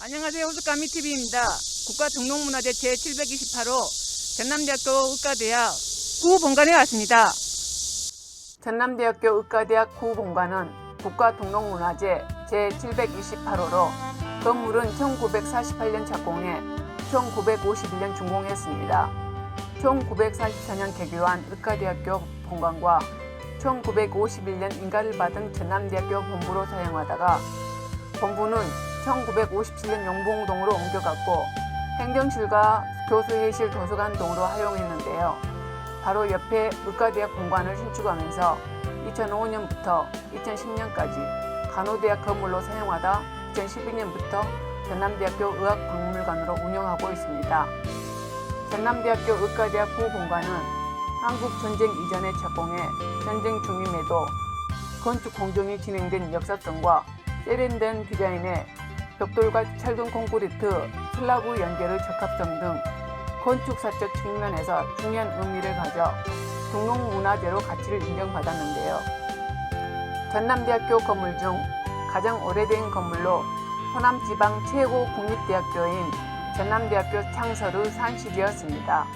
안녕하세요. 호수까미TV입니다. 국가등록문화재 제728호 전남대학교 의과대학 구본관에 왔습니다. 전남대학교 의과대학 구본관은 국가등록문화재 제728호로 건물은 1948년 착공해 1951년 준공했습니다. 1944년 개교한 의과대학교 본관과 1951년 인가를 받은 전남대학교 본부로 사용하다가 본부는 1957년 용봉동으로 옮겨갔고 행정실과 교수회의실 도서관 동으로 활용했는데요. 바로 옆에 의과대학 본관을 신축하면서 2005년부터 2010년까지 간호대학 건물로 사용하다 2012년부터 전남대학교 의학박물관으로 운영하고 있습니다. 전남대학교 의과대학 부본관은 한국 전쟁 이전에 착공해 전쟁 중임에도 건축 공정이 진행된 역사성과 세련된 디자인의 벽돌과 철근 콘크리트, 슬라브 연결의 적합성 등 건축사적 측면에서 중요한 의미를 가져 등록문화재로 가치를 인정받았는데요. 전남대학교 건물 중 가장 오래된 건물로 호남지방 최고 국립대학교인 전남대학교 창설의 산실이었습니다.